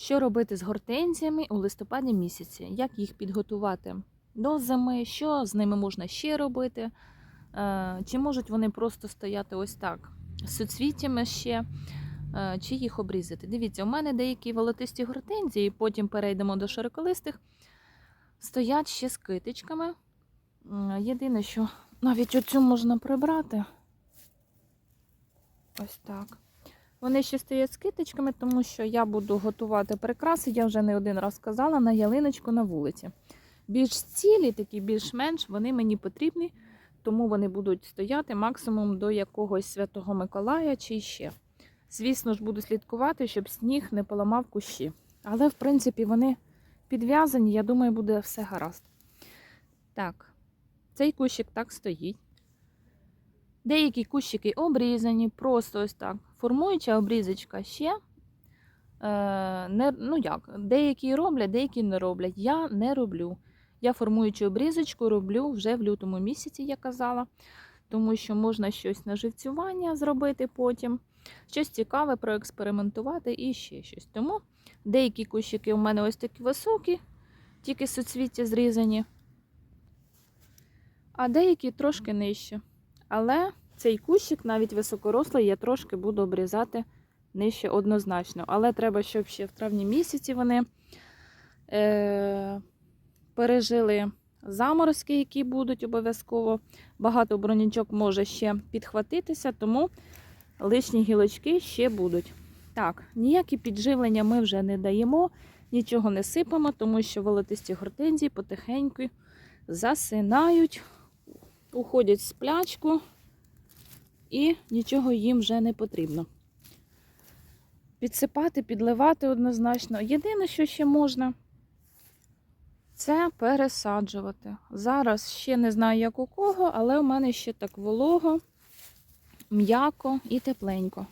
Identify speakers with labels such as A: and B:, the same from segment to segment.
A: Що робити з гортензіями у листопаді місяці? Як їх підготувати до зими? Що з ними можна ще робити? Е, Чи можуть вони просто стояти ось так з суцвіттями ще, е, чи їх обрізати? Дивіться, у мене деякі волотисті гортензії, потім перейдемо до широколистих, стоять ще з китичками. Єдине, що навіть оцю можна прибрати. Ось так. Вони ще стоять з китичками, тому що я буду готувати прикраси, я вже не один раз казала, на ялиночку на вулиці. Більш цілі, такі більш-менш, вони мені потрібні, тому вони будуть стояти максимум до якогось Святого Миколая чи ще. Звісно ж, буду слідкувати, щоб сніг не поламав кущі. Але, в принципі, вони підв'язані, я думаю, буде все гаразд. Так, цей кущик так стоїть. Деякі кущики обрізані, просто ось так. Формуюча обрізочка ще. Е, не, ну як, деякі роблять, деякі не роблять. Я не роблю. Я формуючу обрізочку роблю вже в лютому місяці, я казала, тому що можна щось на живцювання зробити потім, щось цікаве проекспериментувати і ще щось. Тому деякі кущики у мене ось такі високі, тільки суцвіття зрізані, а деякі трошки нижче. Але цей кущик, навіть високорослий, я трошки буду обрізати нижче однозначно. Але треба, щоб ще в травні місяці вони е- пережили заморозки, які будуть обов'язково. Багато бронячок може ще підхватитися, тому лишні гілочки ще будуть. Так, ніякі підживлення ми вже не даємо, нічого не сипемо, тому що волотисті гортензії потихеньку засинають, уходять в сплячку і нічого їм вже не потрібно. Підсипати, підливати однозначно. Єдине, що ще можна, це пересаджувати. Зараз ще не знаю, як у кого, але у мене ще так волого, м'яко і тепленько.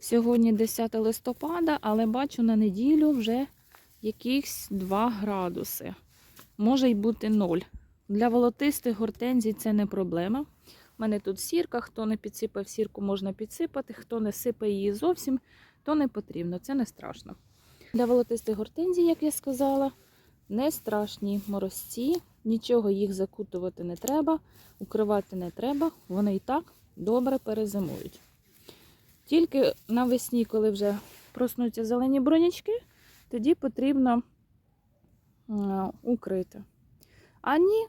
A: Сьогодні 10 листопада, але бачу на неділю вже якихось 2 градуси. Може й бути 0. Для волотистих гортензій це не проблема. У мене тут сірка, хто не підсипав сірку, можна підсипати, хто не сипає її зовсім, то не потрібно, це не страшно. Для волотистих гортензій, як я сказала, не страшні морозці, нічого їх закутувати не треба, укривати не треба, вони і так добре перезимують. Тільки навесні, коли вже проснуться зелені бронячки, тоді потрібно укрити. А ні,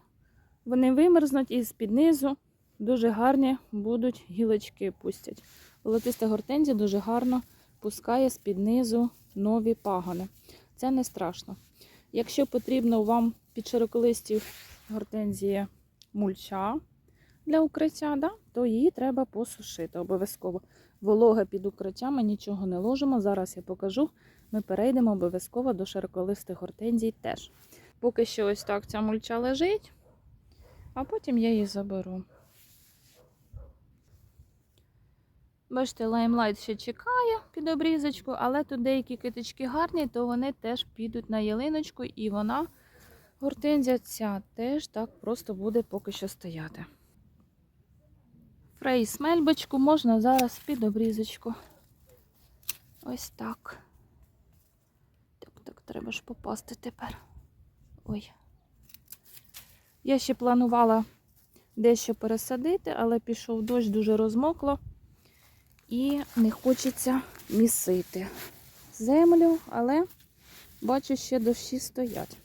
A: вони вимерзнуть і з-під низу дуже гарні будуть гілочки пустять. Волотиста гортензія дуже гарно пускає з-під низу нові пагони. Це не страшно. Якщо потрібно вам під широколисті гортензії мульча для укриття, да, то її треба посушити обов'язково. Волога під укриття ми нічого не ложимо. Зараз я покажу. Ми перейдемо обов'язково до широколистих гортензій теж. Поки що ось так ця мульча лежить, а потім я її заберу. Бачите, лаймлайт ще чекає під обрізочку, але тут деякі китички гарні, то вони теж підуть на ялиночку, і вона, гортензія ця, теж так просто буде поки що стояти. Фрейс мельбочку можна зараз під обрізочку. Ось так. Так, так, треба ж попасти тепер. Ой. Я ще планувала дещо пересадити, але пішов дощ, дуже розмокло. І не хочеться місити землю, але бачу, ще дощі стоять.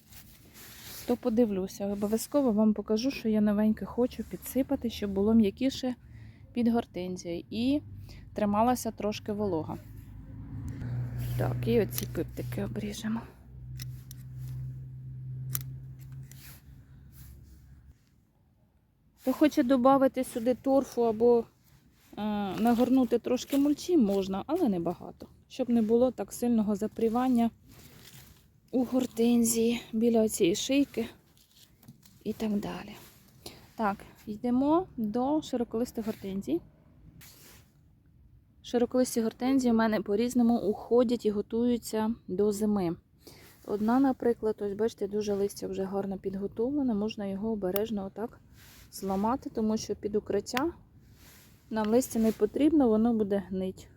A: То подивлюся, обов'язково вам покажу, що я новеньке хочу підсипати, щоб було м'якіше під гортензією і трималася трошки волога. Так, і оці пиптики обріжемо. Хто хоче додати сюди торфу або е, нагорнути трошки мульчі можна, але не багато. Щоб не було так сильного запрівання у гортензії біля цієї шийки і так далі. Так, йдемо до широколистих гортензій. Широколисті гортензії у мене по-різному уходять і готуються до зими. Одна, наприклад, ось бачите, дуже листя вже гарно підготовлене, можна його обережно отак зламати, тому що під укриття нам листя не потрібно, воно буде гнить.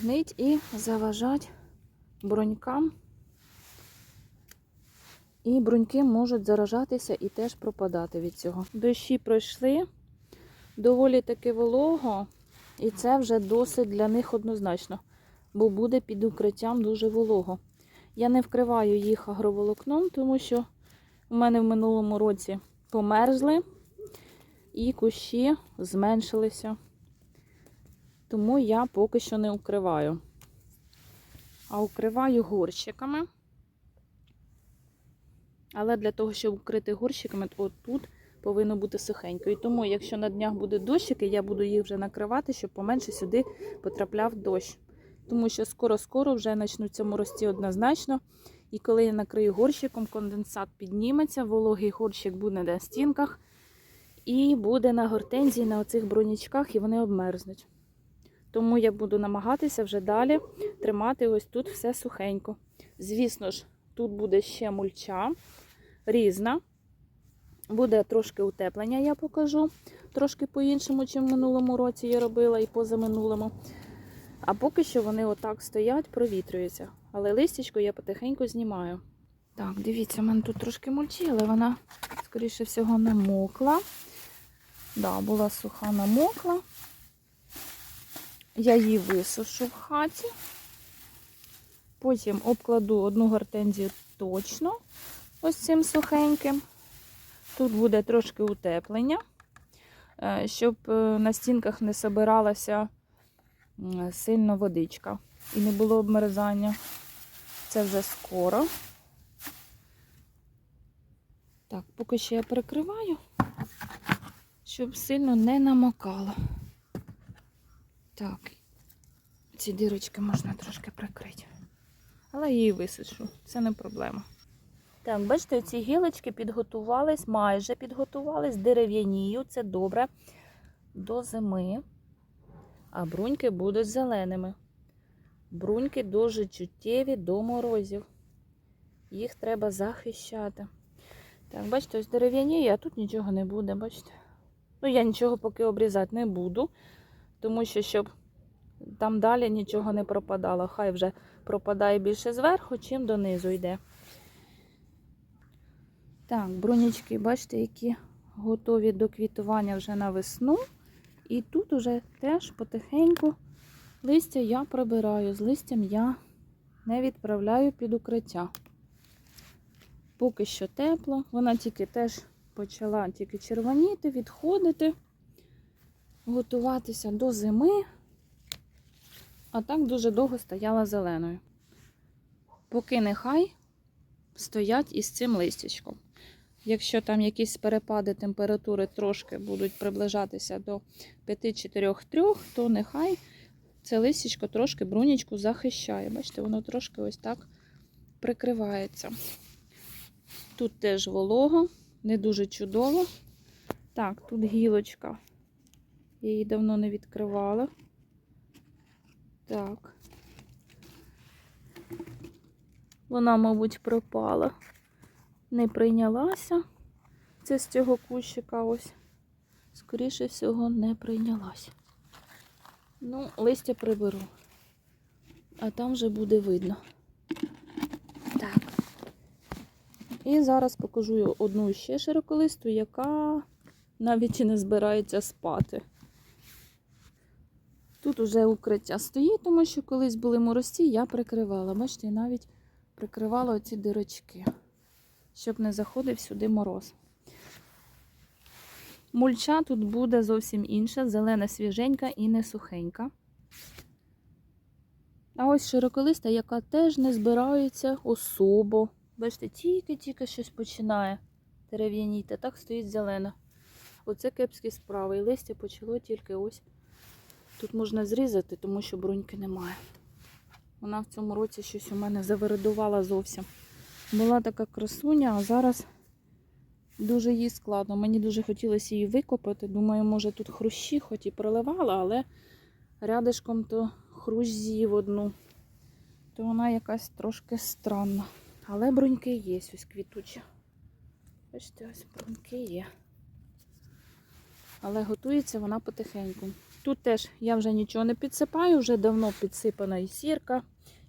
A: Гнить і заважати брунькам. І бруньки можуть заражатися і теж пропадати від цього. Дощі пройшли, доволі таки волого, і це вже досить для них однозначно, бо буде під укриттям дуже волого. Я не вкриваю їх агроволокном, тому що у мене в минулому році померзли і кущі зменшилися. Тому я поки що не укриваю. А укриваю горщиками. Але для того, щоб укрити горщиками, то тут повинно бути сухенько. І тому, якщо на днях буде дощики, я буду їх вже накривати, щоб поменше сюди потрапляв дощ. Тому що скоро-скоро вже почнуться морозці однозначно. І коли я накрию горщиком, конденсат підніметься, вологий горщик буде на стінках і буде на гортензії, на оцих бронячках, і вони обмерзнуть. Тому я буду намагатися вже далі тримати ось тут все сухенько. Звісно ж, тут буде ще мульча різна. Буде трошки утеплення, я покажу. Трошки по-іншому, чим в минулому році я робила і позаминулому. А поки що вони отак стоять, провітрюються. Але листячко я потихеньку знімаю. Так, дивіться, в мене тут трошки мульчі, але вона, скоріше всього, намокла. Да, була суха, намокла. Я її висушу в хаті. Потім обкладу одну гортензію точно ось цим сухеньким. Тут буде трошки утеплення, е, щоб е, на стінках не собиралася сильно водичка і не було обмерзання. Це вже скоро. Так, поки що я перекриваю, щоб сильно не намокало. Так, ці дірочки можна трошки прикрити. Але я її висушу, це не проблема. Так, бачите, ці гілочки підготувались, майже підготувались, дерев'янію, це добре до зими. А бруньки будуть зеленими. Бруньки дуже чуттєві до морозів. Їх треба захищати. Так, бачите, ось дерев'яніє, а тут нічого не буде, бачите? Ну, я нічого поки обрізати не буду, тому що, щоб там далі нічого не пропадало. Хай вже пропадає більше зверху, чим донизу йде. Так, брунічки, бачите, які готові до квітування вже на весну. І тут уже теж потихеньку листя я прибираю. З листям я не відправляю під укриття. Поки що тепло. Вона тільки теж почала тільки червоніти, відходити, готуватися до зими. А так дуже довго стояла зеленою. Поки нехай стоять із цим листячком. Якщо там якісь перепади температури трошки будуть приближатися до 5-4-3, то нехай це листячко трошки брунічку захищає. Бачите, воно трошки ось так прикривається. Тут теж волого, не дуже чудово. Так, тут гілочка. Я її давно не відкривала. Так. Вона, мабуть, пропала. Не прийнялася. Це з цього кущика ось. Скоріше всього, не прийнялася. Ну, листя приберу. А там вже буде видно. Так. І зараз покажу одну ще широколисту, яка навіть і не збирається спати. Тут уже укриття стоїть, тому що колись були морозці, я прикривала. Бачите, я навіть прикривала оці дирочки, щоб не заходив сюди мороз. Мульча тут буде зовсім інша, зелена, свіженька і не сухенька. А ось широколиста, яка теж не збирається особо. Бачите, тільки-тільки щось починає дерев'яніти, так стоїть зелена. Оце кепські справи. І листя почало тільки ось. Тут можна зрізати, тому що бруньки немає. Вона в цьому році щось у мене завередувала зовсім. Була така красуня, а зараз дуже їй складно. Мені дуже хотілося її викопати. Думаю, може тут хрущі, хоч і проливала, але рядишком то хрущ з'їв одну. То вона якась трошки странна. Але бруньки є, ось квітучі. Бачите, ось бруньки є. Але готується вона потихеньку. Тут теж я вже нічого не підсипаю, вже давно підсипана і сірка,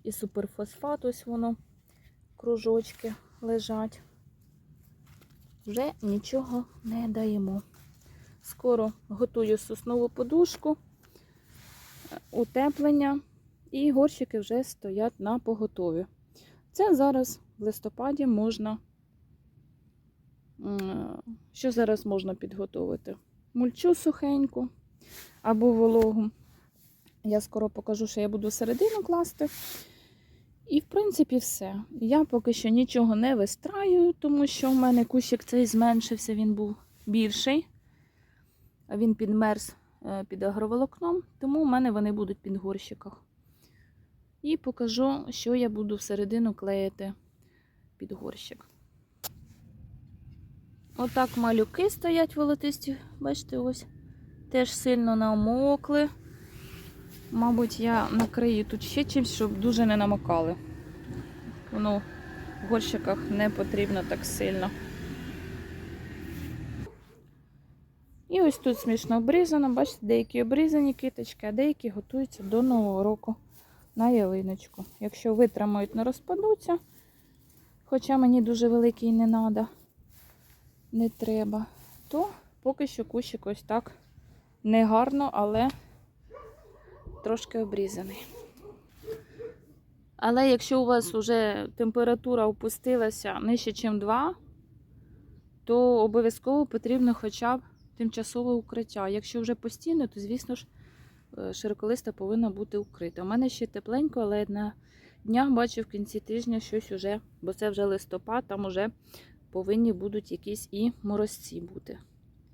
A: І суперфосфат, ось воно, кружочки лежать. Вже нічого не даємо. Скоро готую соснову подушку, е, утеплення, і горщики вже стоять на поготові. Це зараз в листопаді можна. Що зараз можна підготовити? Мульчу сухеньку або вологу. Я скоро покажу, що я буду середину класти. І, в принципі, все. Я поки що нічого не вистраю, тому що в мене кущик цей зменшився, він був більший. Він підмерз е, під агроволокном, тому в мене вони будуть під горщиках. І покажу, що я буду всередину клеїти під горщик. Отак малюки стоять волотисті, бачите, ось теж сильно намокли. Мабуть, я накрию тут ще чимось, щоб дуже не намокали. Воно в горщиках не потрібно так сильно. І ось тут смішно обрізано. Бачите, деякі обрізані киточки, а деякі готуються до Нового року на ялиночку. Якщо витримають, не розпадуться. Хоча мені дуже великий не треба, не треба, то поки що кущик ось так не гарно, але трошки обрізаний. Але якщо у вас вже температура опустилася нижче, ніж 2, то обов'язково потрібно хоча б тимчасове укриття. Якщо вже постійно, то, звісно ж, е, широколиста повинна бути укрита. У мене ще тепленько, але на днях бачу в кінці тижня щось уже, бо це вже листопад, там вже повинні будуть якісь і морозці бути.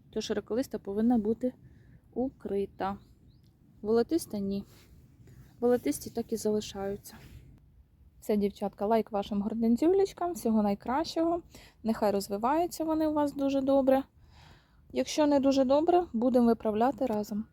A: То широколиста повинна бути укрита. Волотиста ні. Волотисті так і залишаються. Все, дівчатка, лайк вашим гордензюлечкам. Всього найкращого. Нехай розвиваються вони у вас дуже добре. Якщо не дуже добре, будемо виправляти разом.